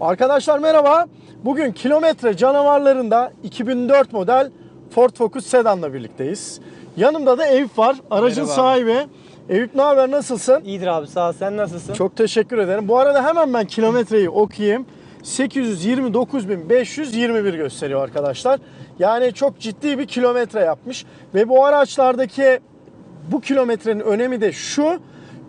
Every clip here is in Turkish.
Arkadaşlar merhaba. Bugün kilometre canavarlarında 2004 model Ford Focus Sedan'la birlikteyiz. Yanımda da Eyüp var. Aracın Merhaba. sahibi. Eyüp ne haber nasılsın? İyidir abi sağ ol. Sen nasılsın? Çok teşekkür ederim. Bu arada hemen ben kilometreyi okuyayım. 829.521 gösteriyor arkadaşlar. Yani çok ciddi bir kilometre yapmış. Ve bu araçlardaki bu kilometrenin önemi de şu.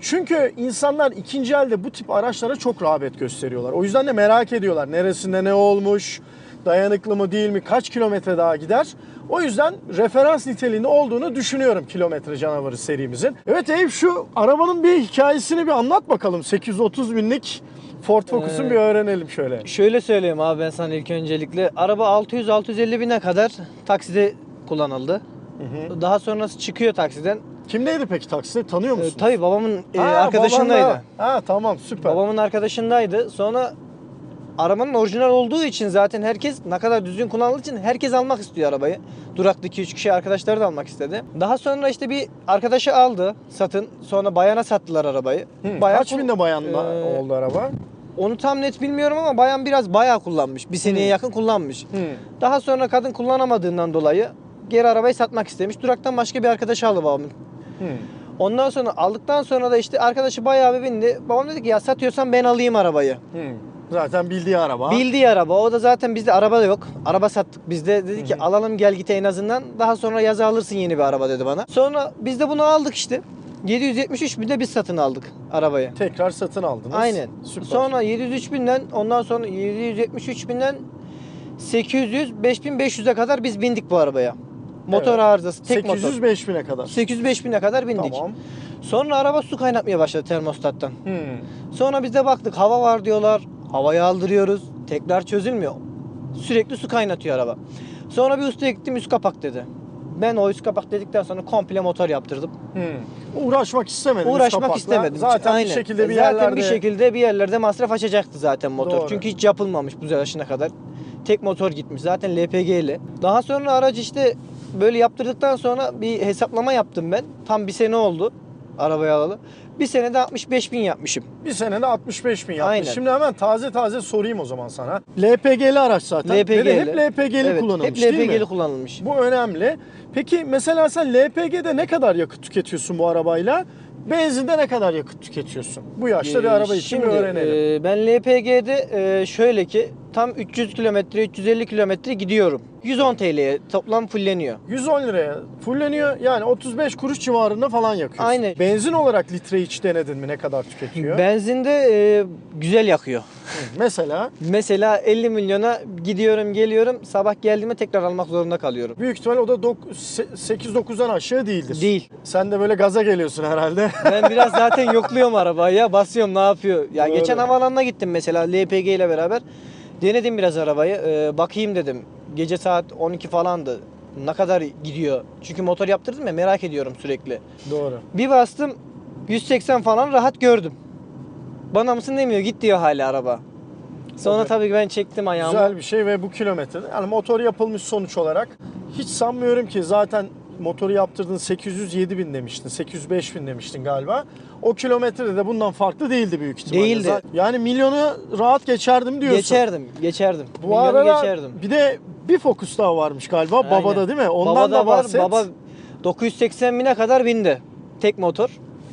Çünkü insanlar ikinci elde bu tip araçlara çok rağbet gösteriyorlar. O yüzden de merak ediyorlar. Neresinde ne olmuş, dayanıklı mı değil mi, kaç kilometre daha gider. O yüzden referans niteliğinde olduğunu düşünüyorum kilometre canavarı serimizin. Evet Eyüp şu arabanın bir hikayesini bir anlat bakalım. 830 binlik Ford Focus'un Ee, bir öğrenelim şöyle. Şöyle söyleyeyim abi ben sana ilk öncelikle. Araba 600-650 bine kadar takside kullanıldı. Daha sonrası çıkıyor taksiden. Kimdeydi peki taksi? Tanıyor Ee, musun? tabii babamın e, Ha, arkadaşındaydı. babanla. Ha tamam süper. Babamın arkadaşındaydı. Sonra arabanın orijinal olduğu için zaten herkes ne kadar düzgün kullanıldığı için herkes almak istiyor arabayı. Durakta 2-3 kişi arkadaşları da almak istedi. Daha sonra işte bir arkadaşı aldı satın. Sonra bayana sattılar arabayı. Hı, Bayan Kaç binde bayanla Ee, oldu araba? Onu tam net bilmiyorum ama bayan biraz bayağı kullanmış. Bir seneye Hı. yakın kullanmış. Hı. Daha sonra kadın kullanamadığından dolayı geri arabayı satmak istemiş. Duraktan başka bir arkadaş aldı babamın. Hı. Ondan sonra aldıktan sonra da işte arkadaşı bayağı bir bindi. Babam dedi ki ya satıyorsan ben alayım arabayı. Hı. Zaten bildiği araba. Bildiği araba. O da zaten bizde araba da yok. Araba sattık. Bizde dedi ki Hı hı. alalım gel git en azından. Daha sonra yaza alırsın yeni bir araba dedi bana. Sonra biz de bunu aldık işte. 773 binde biz satın aldık arabayı. Tekrar satın aldınız. Aynen. Süper. Sonra 703 binden ondan sonra 773 binden 800 5500'e kadar biz bindik bu arabaya. Motor Evet. arızası tek 800 motor. 5000'e kadar. 805 bine kadar bindik. Tamam. Sonra araba su kaynatmaya başladı termostattan. Hı. Sonra biz de baktık hava var diyorlar. Havayı aldırıyoruz. Tekrar çözülmüyor. Sürekli su kaynatıyor araba. Sonra bir ustaya gittim üst kapak dedi. Ben o üst kapak dedikten sonra komple motor yaptırdım. Hı. Uğraşmak istemedim. Uğraşmak istemedim. Zaten Aynen. bir şekilde bir Zaten yerlerde... bir şekilde bir yerlerde masraf açacaktı zaten motor. Doğru. Çünkü hiç yapılmamış bu yaşına kadar. Tek motor gitmiş. Zaten LPG ile. Daha sonra aracı işte böyle yaptırdıktan sonra bir hesaplama yaptım ben. Tam bir sene oldu arabayı alalı. Bir senede 65 bin yapmışım. Bir senede 65 bin yapmış. Aynen. Şimdi hemen taze taze sorayım o zaman sana. LPG'li araç zaten. Ve LPG'li. hep LPG'li Evet, kullanılmış hep? LPG'li kullanılmış. Bu önemli. Peki mesela sen LPG'de ne kadar yakıt tüketiyorsun bu arabayla? Benzinde ne kadar yakıt tüketiyorsun? Bu yaşta bir Ee, araba için Şimdi öğrenelim. e, ben LPG'de e, şöyle ki tam 300 kilometre 350 kilometre gidiyorum. 110 TL'ye toplam fulleniyor. 110 liraya fulleniyor. Yani 35 kuruş civarında falan yakıyorsun. Aynen. Benzin olarak litre hiç denedin mi? Ne kadar tüketiyor? Benzinde e, güzel yakıyor. Mesela Mesela 50 milyona gidiyorum geliyorum sabah geldiğimde tekrar almak zorunda kalıyorum. büyük ihtimal o da dok- se- 8-9'dan aşağı değildir. Değil. Sen de böyle gaza geliyorsun herhalde. Ben biraz zaten yokluyorum arabayı ya basıyorum ne yapıyor. Ya Doğru. geçen havaalanına gittim mesela LPG ile beraber. Denedim biraz arabayı. Ee, bakayım dedim. Gece saat 12 falandı. Ne kadar gidiyor? Çünkü motor yaptırdım ya merak ediyorum sürekli. Doğru. Bir bastım 180 falan rahat gördüm. Bana mısın demiyor git diyor hala araba. Sonra Tabii. tabii ki ben çektim ayağımı. Güzel bir şey ve bu kilometre yani motor yapılmış sonuç olarak hiç sanmıyorum ki zaten motoru yaptırdın 807 bin demiştin 805 bin demiştin galiba. O kilometrede de bundan farklı değildi büyük ihtimalle. Değildi. Yani milyonu rahat geçerdim diyorsun. Geçerdim, geçerdim. Bu Milyonu arada geçerdim. bir de bir Focus daha varmış galiba Aynen. babada değil mi? Ondan Babada da var. bahset. Baba 980 bine kadar bindi. Tek motor.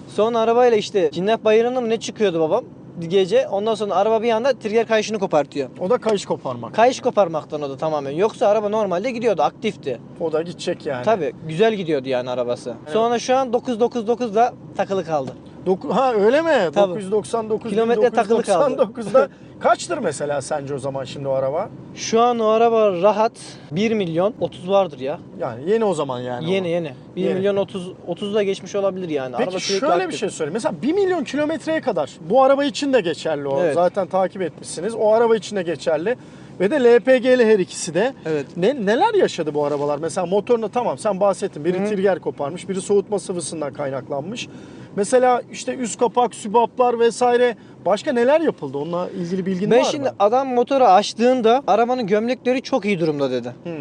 Sonra arabayla işte Cinnet Bayırı'nda mı ne çıkıyordu babam gece. Ondan sonra araba bir anda trigger kayışını kopartıyor. O da kayış koparmak. Kayış koparmaktan o da tamamen. Yoksa araba normalde gidiyordu, aktifti. O da gidecek yani. Tabii güzel gidiyordu yani arabası. Evet. Sonra şu an 999'da takılı kaldı. Doku- ha öyle mi? Tabii. 999 Kilometre takılı kaldı. 999'da kaçtır mesela sence o zaman şimdi o araba? Şu an o araba rahat 1 milyon 30 vardır ya. Yani yeni o zaman yani. yeni o. yeni. 1 Yeni. milyon 30 30 da geçmiş olabilir yani. Peki araba şöyle bir aktif. şey söyleyeyim. Mesela 1 milyon kilometreye kadar bu araba için de geçerli o. Evet. Zaten takip etmişsiniz. O araba için de geçerli. Ve de LPG'li her ikisi de. Evet. Ne, neler yaşadı bu arabalar? Mesela motoruna tamam sen bahsettin. Biri Hı. trigger koparmış, biri soğutma sıvısından kaynaklanmış. Mesela işte üst kapak, sübaplar vesaire başka neler yapıldı? Onunla ilgili bilgin Ben var şimdi mı? adam motoru açtığında arabanın gömlekleri çok iyi durumda dedi. Hmm.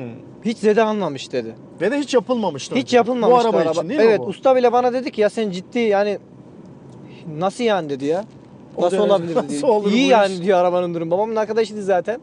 Hiç zede almamış dedi. Ve de hiç yapılmamıştı. Hiç önce. yapılmamıştı Bu araba, araba. için değil mi evet usta bile bana dedi ki ya sen ciddi yani nasıl yani dedi ya. Nasıl olabilir nasıl diyor. olur İyi yani iş? diyor arabanın durumu. Babamın arkadaşıydı zaten.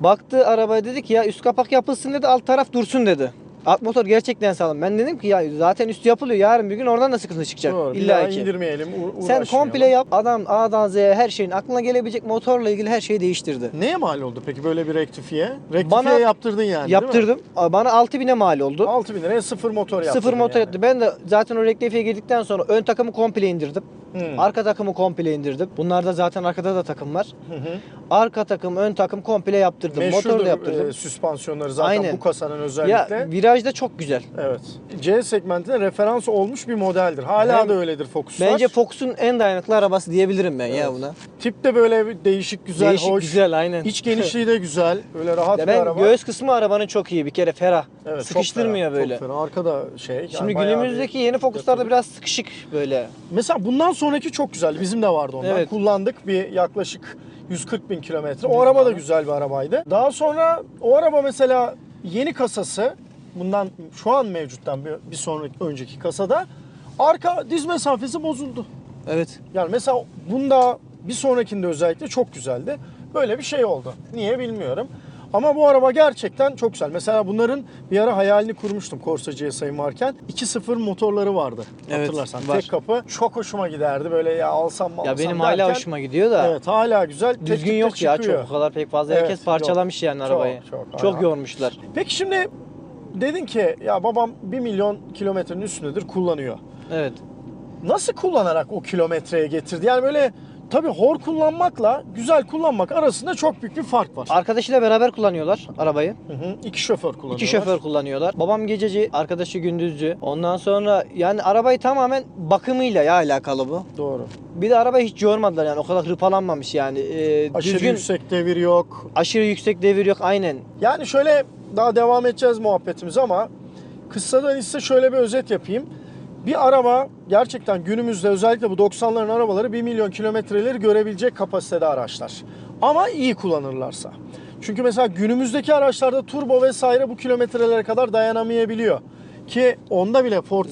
Baktı arabaya dedi ki ya üst kapak yapılsın dedi alt taraf dursun dedi. Alt motor gerçekten sağlam. Ben dedim ki ya zaten üstü yapılıyor. Yarın bir gün oradan da sıkıntı çıkacak. Doğru. İlla ki. indirmeyelim. Sen komple yap. Adam A'dan Z'ye her şeyin aklına gelebilecek motorla ilgili her şeyi değiştirdi. Neye mal oldu peki böyle bir rektifiye? Rektifiye Bana- yaptırdın yani Yaptırdım. Bana 6000'e mal oldu. 6000 liraya sıfır motor yaptırdın Sıfır motor yani. etti. Ben de zaten o rektifiye girdikten sonra ön takımı komple indirdim. Hmm. Arka takımı komple indirdim. Bunlarda zaten arkada da takım var. Hı hı. Arka takım, ön takım komple yaptırdım. Motor Meşhurdur da yaptırdım. e, süspansiyonları zaten Aynen. bu kasanın ya özellikle. virajda çok güzel. Evet. C segmentine referans olmuş bir modeldir. Hala Hem- da öyledir Focus'lar. Bence Fox'un en dayanıklı arabası diyebilirim ben ya Evet. buna. Tip de böyle bir değişik, güzel, Değişik hoş. güzel aynen. İç genişliği de güzel. Böyle rahat Ya bir ben araba. göğüs kısmı arabanın çok iyi bir kere ferah. Evet, çok Sıkıştırmıyor ferah, böyle. Çok ferah. Arkada şey. yani Şimdi bir günümüzdeki yeni Focus'larda biraz sıkışık böyle. Mesela bundan sonraki çok güzel. Bizim de vardı ondan. Evet. Kullandık bir yaklaşık 140 bin kilometre. O araba da güzel bir arabaydı. Daha sonra o araba mesela yeni kasası bundan şu an mevcuttan bir, bir sonraki önceki kasada arka diz mesafesi bozuldu. Evet. Yani mesela bunda bir sonrakinde özellikle çok güzeldi. Böyle bir şey oldu. Niye bilmiyorum. Ama bu araba gerçekten çok güzel. Mesela bunların bir ara hayalini kurmuştum Corsa GSI'm varken. 2.0 motorları vardı. Evet, Hatırlarsan. var. Tek kapı çok hoşuma giderdi. Böyle ya alsam mı Ya alsam benim hala derken- hoşuma gidiyor da. Evet hala güzel. Düzgün tek yok ya çıkıyor. çok o kadar pek fazla. Evet, Herkes parçalamış yani Çok, arabayı. çok, Çok, aynen. yormuşlar. Peki şimdi dedin ki ya babam 1 milyon kilometrenin üstündedir kullanıyor. Evet. nasıl kullanarak o kilometreye getirdi? Yani böyle tabii hor kullanmakla güzel kullanmak arasında çok büyük bir fark var. Arkadaşıyla beraber kullanıyorlar arabayı. Hı hı. İki şoför kullanıyorlar. İki şoför kullanıyorlar. Babam gececi, arkadaşı gündüzcü. Ondan sonra yani arabayı tamamen bakımıyla ya alakalı bu. Doğru. Bir de arabayı hiç yormadılar yani o kadar hırpalanmamış yani. Ee, Aşırı düzgün, yüksek devir yok. aşırı yüksek devir yok aynen. Yani şöyle daha devam edeceğiz muhabbetimiz ama kıssadan ise şöyle bir özet yapayım. Bir araba gerçekten günümüzde özellikle bu 90'ların arabaları 1 milyon kilometreleri görebilecek kapasitede araçlar. Ama iyi kullanırlarsa. Çünkü mesela günümüzdeki araçlarda turbo vesaire bu kilometrelere kadar dayanamayabiliyor. Ki onda bile Ford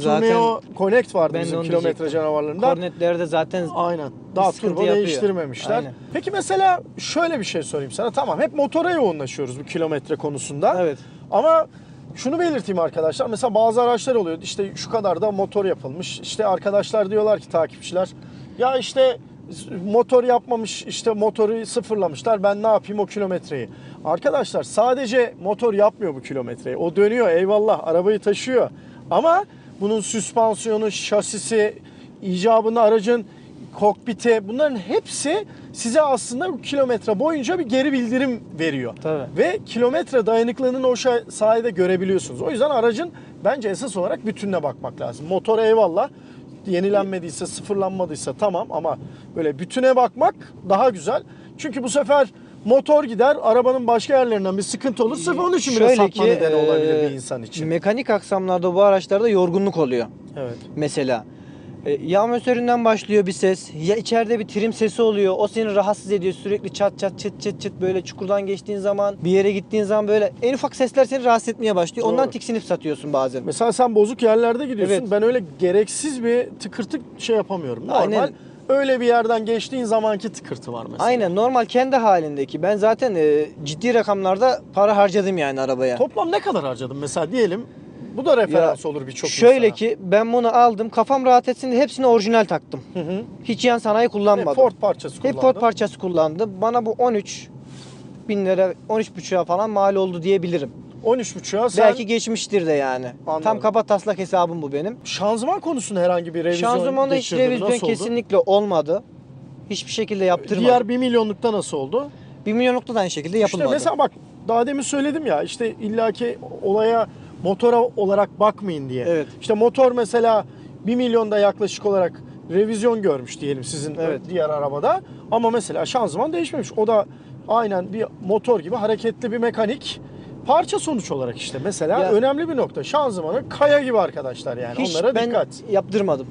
Connect vardı ben bizim kilometre diyecektim. canavarlarında. Kornetlerde zaten Aynen. Daha turbo yapıyor. değiştirmemişler. Aynen. Peki mesela şöyle bir şey sorayım sana. Tamam hep motora yoğunlaşıyoruz bu kilometre konusunda. evet. Ama şunu belirteyim arkadaşlar. Mesela bazı araçlar oluyor. İşte şu kadar da motor yapılmış. İşte arkadaşlar diyorlar ki takipçiler. Ya işte motor yapmamış işte motoru sıfırlamışlar. Ben ne yapayım o kilometreyi? Arkadaşlar sadece motor yapmıyor bu kilometreyi. O dönüyor eyvallah arabayı taşıyor. Ama bunun süspansiyonu, şasisi, icabında aracın kokpiti bunların hepsi size aslında kilometre boyunca bir geri bildirim veriyor. Tabii. Ve kilometre dayanıklılığını o sayede görebiliyorsunuz. O yüzden aracın bence esas olarak bütününe bakmak lazım. Motor eyvallah yenilenmediyse, sıfırlanmadıysa tamam ama böyle bütüne bakmak daha güzel. Çünkü bu sefer motor gider, arabanın başka yerlerinden bir sıkıntı olur. Sırf onun için bile Şöyle satma ki, nedeni olabilir e, bir insan için. Mekanik aksamlarda bu araçlarda yorgunluk oluyor. Evet. mesela. E, yağ motöründen başlıyor bir ses. Ya içeride bir trim sesi oluyor. O seni rahatsız ediyor. Sürekli çat çat çıt çıt çıt böyle çukurdan geçtiğin zaman, bir yere gittiğin zaman böyle en ufak sesler seni rahatsız etmeye başlıyor. Doğru. Ondan tiksinip satıyorsun bazen. Mesela sen bozuk yerlerde gidiyorsun. Evet. Ben öyle gereksiz bir tıkırtı şey yapamıyorum. Normal Aynen. öyle bir yerden geçtiğin zamanki tıkırtı var mesela. Aynen normal kendi halindeki. Ben zaten e, ciddi rakamlarda para harcadım yani arabaya. Toplam ne kadar harcadın mesela diyelim. Bu da referans olur birçok Şöyle insana. ki ben bunu aldım kafam rahat etsin diye hepsini orijinal taktım. Hı hı. Hiç yan sanayi kullanmadım. Hep Ford parçası Hep kullandın. Ford parçası kullandım. Bana bu 13 bin lira, 13 buçuğa falan mal oldu diyebilirim. 13.5'a sen Belki geçmiştir de yani. Anladım. Tam kaba taslak hesabım bu benim. şanzıman konusunda herhangi bir revizyon Şanzımanda hiç geçirdin revizyon Nasıl oldu? kesinlikle olmadı. Hiçbir şekilde yaptırmadım. Diğer 1 milyonlukta nasıl oldu? 1 milyonlukta da aynı şekilde yapılmadı. İşte mesela bak daha demin söyledim ya işte illaki olaya motora olarak bakmayın diye. Evet. İşte motor mesela 1 milyonda yaklaşık olarak revizyon görmüş diyelim sizin Evet. diğer arabada. Ama mesela şanzıman değişmemiş. O da aynen bir motor gibi hareketli bir mekanik parça sonuç olarak işte. Mesela Ya- önemli bir nokta. Şanzımanı kaya gibi arkadaşlar yani. Hiç Onlara ben dikkat. yaptırmadım.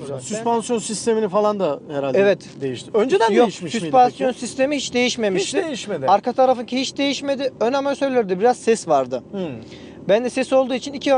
Güzel. Süspansiyon sistemini falan da herhalde Evet. değişti. Önceden Yok, değişmiş miydi süspansiyon peki? sistemi hiç değişmemişti. Hiç değişmedi. Arka tarafınki hiç değişmedi. Ön amortisörlerde biraz ses vardı. Hmm. Ben de ses olduğu için iki,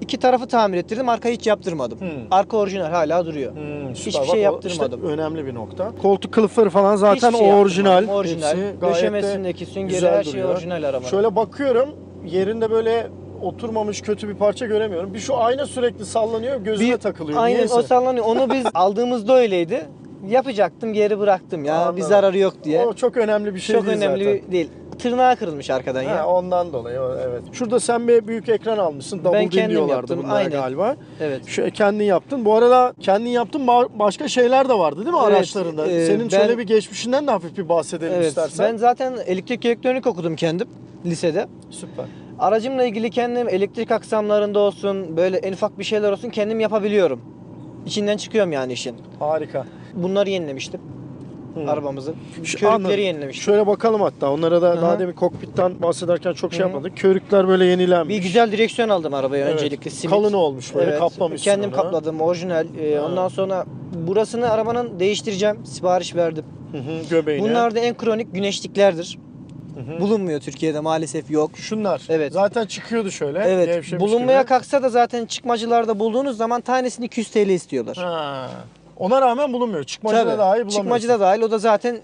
İki tarafı tamir ettirdim. Arkayı hiç yaptırmadım. Hmm. Arka orijinal hala duruyor. Hmm, süper. Hiçbir Bak şey yaptırmadım. işte önemli bir nokta. Koltuk kılıfları falan zaten Hiçbir şey orijinal. yaptırmadım. Orijinal. Hepsi gayet de Döşemesindeki süngeri güzel her şey duruyor. orijinal araba. Şöyle bakıyorum yerinde böyle oturmamış kötü bir parça göremiyorum. Bir şu ayna sürekli sallanıyor gözüme Bir- takılıyor. Aynen Niyeyse. o sallanıyor. Onu biz aldığımızda öyleydi. Yapacaktım geri bıraktım ya. Anladım. Bir zararı yok diye. O çok önemli bir şey Çok değil önemli zaten. değil. Tırnağı kırılmış arkadan Ha, ya. ondan dolayı o- evet. Şurada sen bir büyük ekran almışsın. Double Ben din kendim diyorlardı yaptım, bunlara aynen. galiba. Evet. Şu kendin yaptın. Bu arada kendin yaptın ba- başka şeyler de vardı değil mi Evet, araçlarında? e, Senin ben- şöyle bir geçmişinden de hafif bir bahsedelim Evet. istersen. Ben zaten elektrik elektronik okudum kendim lisede. Süper. Aracımla ilgili kendim elektrik aksamlarında olsun, böyle en ufak bir şeyler olsun kendim yapabiliyorum. İçinden çıkıyorum yani işin. Harika. Bunları yenilemiştim. Hı. Arabamızı. Şu- anladım. Körükleri yenilemiştim. Şöyle bakalım hatta. Onlara da Hı hı. daha demin kokpitten bahsederken çok şey yapmadık. Körükler böyle yenilenmiş. Bir güzel direksiyon aldım arabaya Evet. öncelikle. Simit. Kalın olmuş böyle Evet, kaplamışsın Kendim onu. kapladım orijinal. Ee, Ha. ondan sonra burasını arabanın değiştireceğim. Sipariş verdim. Hı hı, göbeğine. Bunlar da en kronik güneşliklerdir. Hı hı. Bulunmuyor Türkiye'de maalesef yok. Şunlar. Evet. Zaten çıkıyordu şöyle. Evet. Bulunmaya gibi. kalksa da zaten çıkmacılarda bulduğunuz zaman tanesini 200 TL istiyorlar. Ha. Ona rağmen bulunmuyor. Çıkmacıda Tabii. dahi bulamıyorsun. Çıkmacıda dahil o da zaten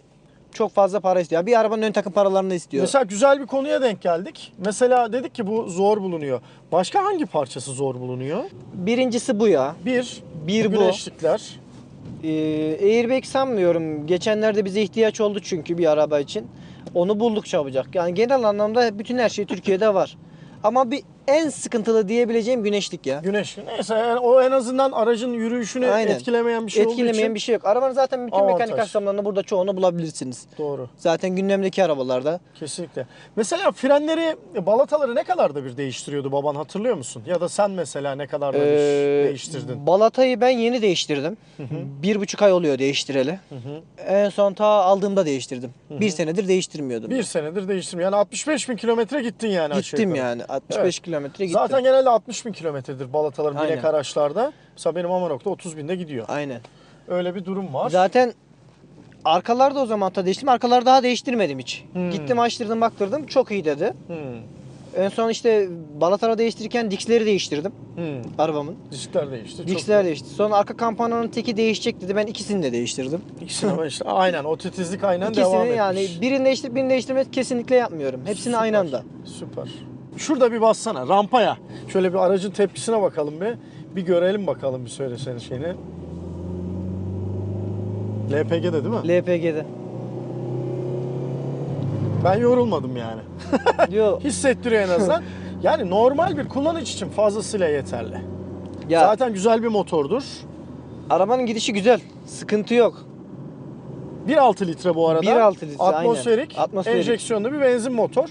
çok fazla para istiyor. Bir arabanın ön takım paralarını istiyor. Mesela güzel bir konuya denk geldik. Mesela dedik ki bu zor bulunuyor. Başka hangi parçası zor bulunuyor? Birincisi bu ya. Bir, Bir bu. güneşlikler. Ee, airbag sanmıyorum. Geçenlerde bize ihtiyaç oldu çünkü bir araba için. Onu bulduk çabucak. Yani genel anlamda bütün her şey Türkiye'de var. Ama bir en sıkıntılı diyebileceğim güneşlik ya. Güneş. Neyse yani o en azından aracın yürüyüşünü Aynen. etkilemeyen bir şey olduğu Etkilemeyen için. bir şey yok. Arabanın zaten bütün Avantaj. mekanik aksamlarını burada çoğunu bulabilirsiniz. Doğru. Zaten gündemdeki arabalarda. Kesinlikle. Mesela frenleri, balataları ne kadar da bir değiştiriyordu baban hatırlıyor musun? Ya da sen mesela ne kadar da bir Ee, değiştirdin? Balatayı ben yeni değiştirdim. Bir buçuk ay oluyor değiştireli. En son ta aldığımda değiştirdim. Bir senedir değiştirmiyordum. Bir senedir değiştirdim. Yani 65 bin kilometre gittin yani Gittim yani. 65 Evet. Kilometre gittim. Zaten genelde 60 bin kilometredir balataların binek Aynen. araçlarda. Mesela benim Amarok'ta 30 binde gidiyor. Aynen. Öyle bir durum var. Zaten arkalarda o zaman da değiştim. Arkaları daha değiştirmedim hiç. Hmm. Gittim açtırdım baktırdım. Çok iyi dedi. Hmm. En son işte balatara değiştirirken diksleri değiştirdim Hmm. arabamın. Diskler değişti. Diksler değişti. Sonra arka kampananın teki değişecek dedi. Ben ikisini de değiştirdim. İkisini ama işte aynen o titizlik aynen İkisini devam etmiş. yani birini değiştirip birini değiştirmek kesinlikle yapmıyorum. Hepsini aynı Süper, anda. Süper. Şurada bir bassana rampaya. Şöyle bir aracın tepkisine bakalım bir. Bir görelim bakalım bir söylesene şeyini. LPG'de değil mi? LPG'de. Ben yorulmadım yani. Diyor Hissettiriyor en azından. Yani normal bir kullanıcı için fazlasıyla yeterli. ya Zaten güzel bir motordur. arabanın gidişi güzel. Sıkıntı yok. 1.6 litre bu arada. 1.6 litre, Atmosferik, aynen. Atmosferik. enjeksiyonlu bir benzin motor.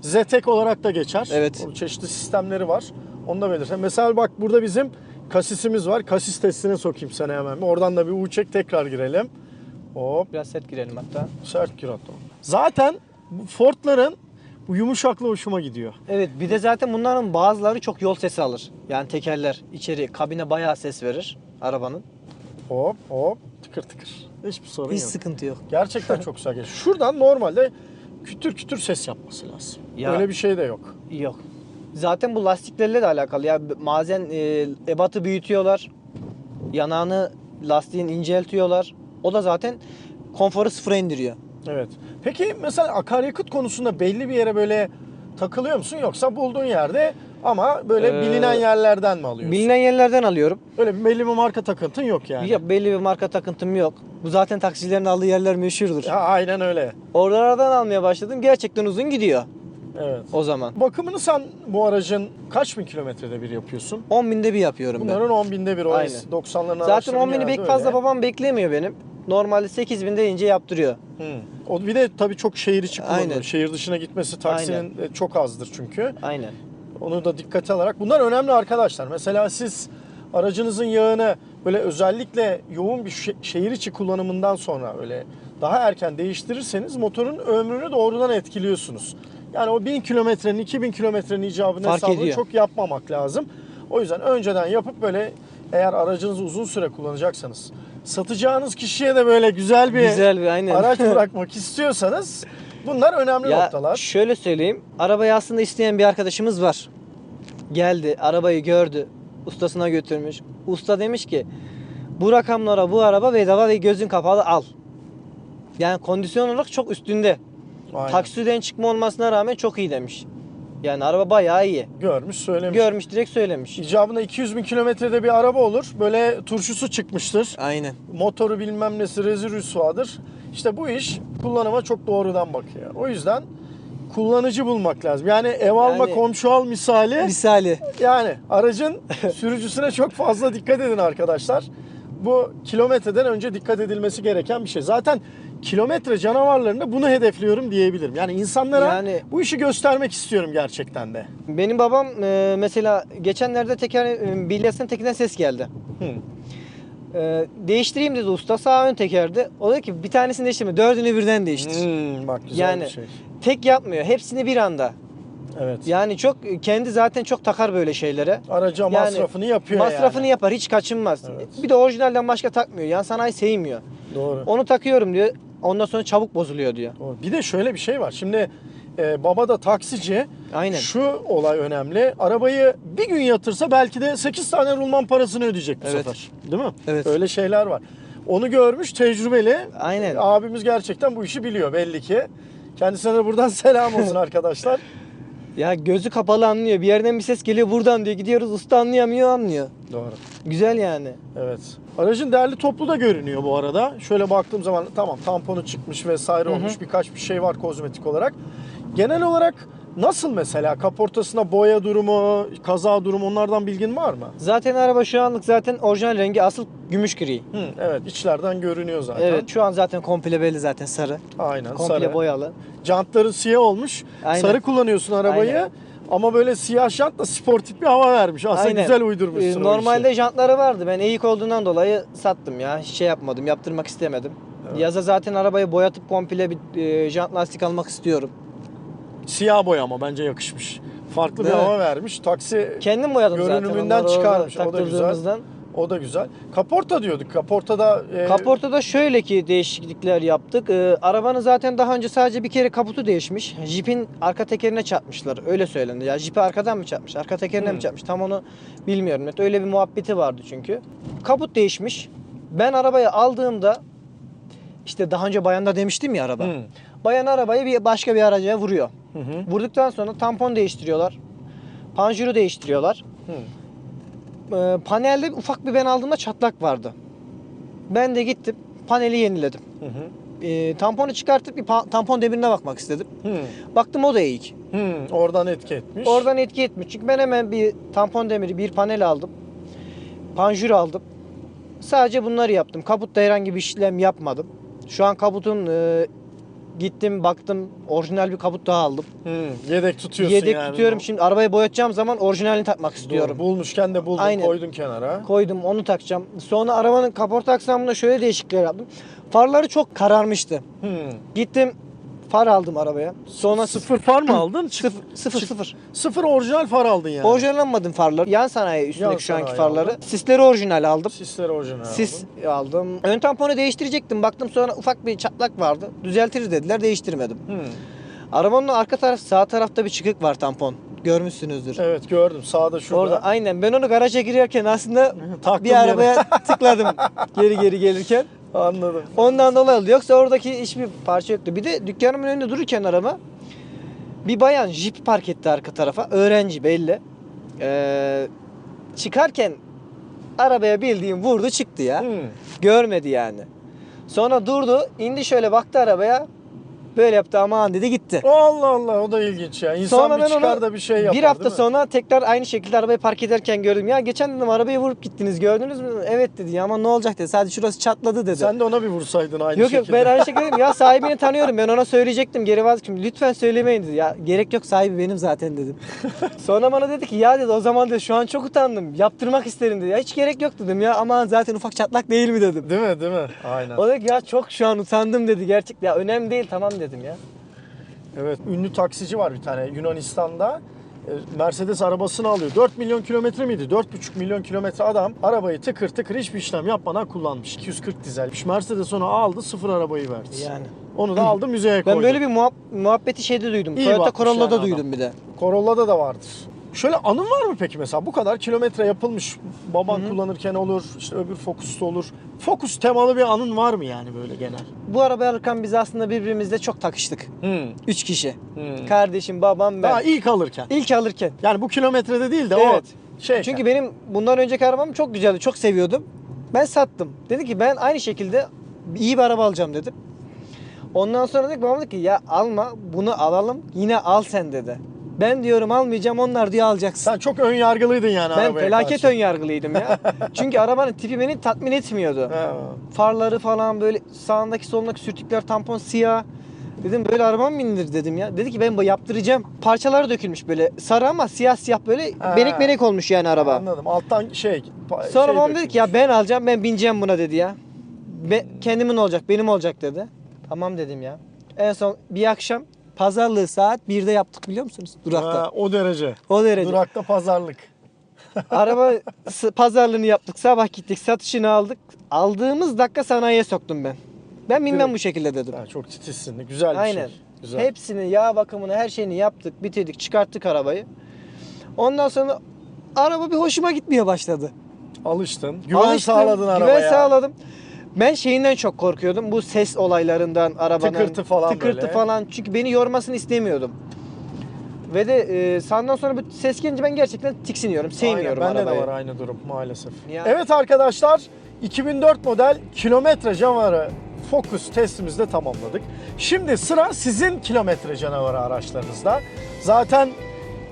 ZTEC olarak da geçer. Evet. Onun çeşitli sistemleri var. Onu da belirtelim. Mesela bak burada bizim kasisimiz var. Kasis testine sokayım seni hemen. Oradan da bir U çek tekrar girelim. Hop Biraz set girelim hatta. sert gir hatta. Zaten Ford'ların bu yumuşaklığı hoşuma gidiyor. Evet bir de zaten bunların bazıları çok yol sesi alır. Yani tekerler içeri kabine bayağı ses verir arabanın. Hop hop tıkır tıkır. Hiçbir sorun Hiç yok. sıkıntı yok. Gerçekten çok güzel geçiyor. Şuradan normalde kütür kütür ses yapması lazım. Ya- Öyle bir şey de yok. Yok. Zaten bu lastiklerle de alakalı. Ya bazen e, ebatı büyütüyorlar. Yanağını lastiğin inceltiyorlar. O da zaten konforu sıfıra indiriyor. Evet. Peki mesela akaryakıt konusunda belli bir yere böyle takılıyor musun yoksa bulduğun yerde ama böyle Ee, bilinen yerlerden mi alıyorsun? Bilinen yerlerden alıyorum. Öyle belli bir marka takıntın yok yani. Yok belli bir marka takıntım yok. Bu zaten taksicilerin aldığı yerler meşhurdur. Ha, aynen öyle. Oralardan almaya başladım. Gerçekten uzun gidiyor Evet. o zaman. Bakımını sen bu aracın kaç bin kilometrede bir yapıyorsun? 10 binde bir yapıyorum ben. Bunların 10 binde bir o Aynen. 90'ların Zaten 10 bini pek fazla babam beklemiyor benim. Normalde 8 bin deyince yaptırıyor. O bir de tabii çok şehir içi kullanılıyor. Aynen. Şehir dışına gitmesi taksinin e, çok azdır çünkü. Aynen. Onu da dikkate alarak. Bunlar önemli arkadaşlar. Mesela siz aracınızın yağını böyle özellikle yoğun bir şe- şehir içi kullanımından sonra öyle daha erken değiştirirseniz motorun ömrünü doğrudan etkiliyorsunuz. Yani o 1000 kilometrenin 2000 kilometrenin icabını Fark hesabını ediyor. çok yapmamak lazım. O yüzden önceden yapıp böyle eğer aracınızı uzun süre kullanacaksanız satacağınız kişiye de böyle güzel bir, Güzel bir aynen. araç bırakmak istiyorsanız bunlar önemli Ya noktalar. şöyle söyleyeyim. Arabayı aslında isteyen bir arkadaşımız var. Geldi, arabayı gördü. Ustasına götürmüş. Usta demiş ki bu rakamlara bu araba bedava ve gözün kapalı al. Yani kondisyon olarak çok üstünde. Aynen. Taksiden çıkma olmasına rağmen çok iyi demiş. Yani araba bayağı iyi. Görmüş söylemiş. Görmüş direkt söylemiş. İcabında 200 bin kilometrede bir araba olur. Böyle turşusu çıkmıştır. Aynen. Motoru bilmem nesi rezil rüsvadır. İşte bu iş kullanıma çok doğrudan bakıyor. O yüzden kullanıcı bulmak lazım. Yani ev alma Yani- komşu al misali. Misali. Yani aracın sürücüsüne çok fazla dikkat edin arkadaşlar. Bu kilometreden önce dikkat edilmesi gereken bir şey. Zaten kilometre canavarlarında bunu hedefliyorum diyebilirim. Yani insanlara Yani- bu işi göstermek istiyorum gerçekten de. Benim babam e, mesela geçenlerde teker e, bilyasının tekinden ses geldi. Hı. E, değiştireyim dedi usta sağ ön tekerdi. O dedi ki bir tanesini değiştirme dördünü birden değiştir. Hmm, bak güzel Yani- bir şey. Tek yapmıyor hepsini bir anda. Evet. Yani çok kendi zaten çok takar böyle şeylere. Araca Yani masrafını yapıyor Masrafını yani. yapar hiç kaçınmaz. Evet. Bir de orijinalden başka takmıyor. Yan sanayi sevmiyor. Doğru. Onu takıyorum diyor. Ondan sonra çabuk bozuluyor diyor. Doğru. Bir de şöyle bir şey var. Şimdi e, baba da taksici. Aynen. Şu olay önemli. Arabayı bir gün yatırsa belki de 8 tane rulman parasını ödeyecek bu Evet. sefer. Değil mi? Evet. Öyle şeyler var. Onu görmüş, tecrübeli. Aynen. Abimiz gerçekten bu işi biliyor belli ki. Kendisine de buradan selam olsun arkadaşlar. Ya gözü kapalı anlıyor. Bir yerden bir ses geliyor buradan diyor. Gidiyoruz usta anlayamıyor anlıyor. Doğru. Güzel yani. Evet. Aracın değerli toplu da görünüyor bu arada. Şöyle baktığım zaman tamam tamponu çıkmış vesaire Hı hı. olmuş. Birkaç bir şey var kozmetik olarak. Genel olarak nasıl mesela kaportasına boya durumu, kaza durumu onlardan bilgin var mı? Zaten araba şu anlık zaten orijinal rengi asıl gümüş gri. Hı, evet içlerden görünüyor zaten. Evet şu an zaten komple belli zaten sarı. Aynen Komple sarı. boyalı. Jantların siyah olmuş. Aynen. Sarı kullanıyorsun arabayı. Aynen. Ama böyle siyah jant da sportif bir hava vermiş. Aslında Aynen. güzel uydurmuşsun Ee, Normalde jantları vardı. Ben eğik olduğundan dolayı sattım ya. Hiç şey yapmadım. Yaptırmak istemedim. Evet. Yaza zaten arabayı boyatıp komple bir e, jant lastik almak istiyorum. Siyah boya ama bence yakışmış. Farklı bir Değil mi? hava vermiş. Taksi Kendim boyadım zaten. Görünümünden onları çıkarmış, o da taktırdığımızdan. o da güzel. Kaporta diyorduk. Kaportada e, Kaportada şöyle ki değişiklikler yaptık. Ee, arabanın zaten daha önce sadece bir kere kaputu değişmiş. Jeep'in arka tekerine çarpmışlar. Öyle söylendi. Ya Jeep'i arkadan mı çarpmış? Arka tekerine Hmm. mi çarpmış? Tam onu bilmiyorum net. Öyle bir muhabbeti vardı çünkü. Kaput değişmiş. Ben arabayı aldığımda işte daha önce bayanda demiştim ya araba. Hı. Bayan arabayı bir başka bir araca vuruyor. Hı hı. Vurduktan sonra tampon değiştiriyorlar. Panjuru değiştiriyorlar. Hı. Ee, panelde ufak bir ben aldığımda çatlak vardı. Ben de gittim paneli yeniledim. Hı hı. Ee, tamponu çıkartıp bir tampon demirine bakmak istedim. Hı. Baktım o da eğik. Hı. Oradan etki etmiş. Oradan etki etmiş. Çünkü ben hemen bir tampon demiri, bir panel aldım. Panjur aldım. Sadece bunları yaptım. Kaputta herhangi bir işlem yapmadım. Şu an kaputun e, gittim baktım orijinal bir kaput daha aldım. Hı. Yedek tutuyorsun Yedek yani. tutuyorum. Şimdi arabayı boyatacağım zaman orijinalini takmak istiyorum. Doğru. Bulmuşken de buldun Aynen. koydun kenara. Koydum onu takacağım. Sonra arabanın kaporta aksamında şöyle değişiklikler yaptım. Farları çok kararmıştı. Hı. Gittim far aldım arabaya. Sonra Sıfır far mı aldın? Çık- sıfır sıfır çık- sıfır. Sıfır orijinal far aldın yani. Orijinallanmadım farlar. Yan sanayi üstündeki Yan şu anki sanayi farları. Sisleri orijinal aldım. Sisleri orijinal Sis aldın. aldım. Ön tamponu değiştirecektim. Baktım sonra ufak bir çatlak vardı. Düzeltiriz dediler. Değiştirmedim. Hı. Arabanın arka taraf sağ tarafta bir çıkık var tampon. Görmüşsünüzdür. Evet gördüm sağda şurada. Orada aynen. Ben onu garaja girerken aslında bir arabaya tıkladım geri geri gelirken. Anladım. Ondan dolayı oldu. Yoksa oradaki hiçbir parça yoktu. Bir de dükkanımın önünde dururken araba bir bayan jip park etti arka tarafa. Öğrenci belli. Ee, çıkarken arabaya bildiğim vurdu çıktı ya. Hı. Görmedi yani. Sonra durdu, indi şöyle baktı arabaya. Böyle yaptı aman dedi gitti. Allah Allah o da ilginç ya. İnsan Sonra bir ben çıkar onu da bir şey yapar bir hafta sonra tekrar aynı şekilde arabayı park ederken gördüm. Ya geçen dedim arabayı vurup gittiniz gördünüz mü? Evet dedi ya ama ne olacak dedi. Sadece şurası çatladı dedi. Sen de ona bir vursaydın aynı Yok yok şekilde. ben aynı şekilde dedim ya sahibini tanıyorum ben ona söyleyecektim geri vazgeçtim lütfen söylemeyin dedi ya gerek yok sahibi benim zaten dedim. Sonra bana dedi ki ya dedi o zaman dedi şu an çok utandım yaptırmak isterim dedi ya hiç gerek yok dedim ya aman zaten ufak çatlak değil mi dedim. Değil mi değil mi? Aynen. O dedi ki ya çok şu an utandım dedi gerçekten ya önemli değil tamam dedim ya. Evet ünlü taksici var bir tane Yunanistan'da. E, Mercedes arabasını alıyor. 4 milyon kilometre miydi? 4,5 milyon kilometre adam arabayı tıkır tıkır hiçbir işlem yapmadan kullanmış. 240 dizelmiş. Mercedes onu aldı sıfır arabayı verdi. Yani. Onu da aldı müzeye koydu. Ben böyle bir muhab- muhabbeti şeyde duydum. İyi Toyota Corolla'da yani duydum bir de. Corolla'da da vardır. Şöyle anın var mı peki mesela bu kadar kilometre yapılmış baban kullanırken olur işte öbür Focus'ta olur. Focus temalı bir anın var mı yani böyle genel? Bu arabayı alırken biz aslında birbirimizle çok takıştık. Hmm. Üç kişi. Hmm. Kardeşim, babam, ben. Daha ilk alırken. İlk alırken. Yani bu kilometrede değil de Evet. o şey. Çünkü benim bundan önceki arabam çok güzeldi. Çok seviyordum. Ben sattım. Dedi ki ben aynı şekilde iyi bir araba alacağım dedim. Ondan sonra dedik babam dedi ki ya alma bunu alalım yine al sen dedi. Ben diyorum almayacağım onlar diyor alacaksın. sen çok ön yargılıydın yani ben arabaya felaket karşı. ön yargılıydım ya. Çünkü arabanın tipi beni tatmin etmiyordu. Farları falan böyle sağındaki solundaki sürtükler tampon siyah. Dedim böyle araba mı bindir dedim ya. Dedi ki ben bu yaptıracağım. Parçaları dökülmüş böyle sarı ama siyah siyah böyle Ha. benek benek olmuş yani araba. Anladım. Alttan şey. pa- Sonra şey babam dedi ki ya ben alacağım ben bineceğim buna dedi ya. Be, kendimin olacak benim olacak dedi. Tamam dedim ya. En son bir akşam pazarlığı saat 1'de yaptık biliyor musunuz? Durakta. Ha, o derece. o derece. Durakta pazarlık. Araba pazarlığını yaptık. Sabah gittik satışını aldık. Aldığımız dakika sanayiye soktum ben. Ben bilmem bu şekilde dedim. Ha, çok titizsin. Güzel bir Aynen. şey. Güzel. Hepsini yağ bakımını her şeyini yaptık bitirdik çıkarttık arabayı. Ondan sonra araba bir hoşuma gitmeye başladı. Alıştın. Güven Alıştım, sağladın arabaya. Güven sağladım. Ben şeyinden çok korkuyordum. Bu ses olaylarından, arabanın Tıkırtı falan tıkırtı böyle. falan. Çünkü beni yormasını istemiyordum. Ve de e, sağdan sonra bu ses gelince ben gerçekten tiksiniyorum. Sevmiyorum Aynen, bende arabayı. de var aynı durum maalesef. Ya- Evet arkadaşlar 2004 model kilometre canavarı Focus testimizde tamamladık. Şimdi sıra sizin kilometre canavarı araçlarınızda. Zaten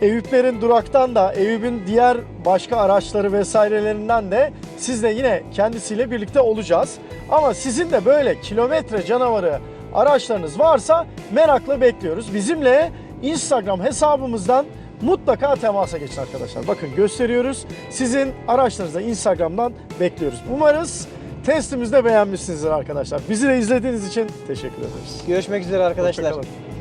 Eyüplerin duraktan da Eyüp'ün diğer başka araçları vesairelerinden de sizle yine kendisiyle birlikte olacağız. Ama sizin de böyle kilometre canavarı araçlarınız varsa merakla bekliyoruz. Bizimle Instagram hesabımızdan mutlaka temasa geçin arkadaşlar. Bakın gösteriyoruz. Sizin araçlarınızı Instagram'dan bekliyoruz. Umarız testimizi de beğenmişsinizdir arkadaşlar. Bizi de izlediğiniz için teşekkür ederiz. Görüşmek üzere arkadaşlar. Hoşçakalın.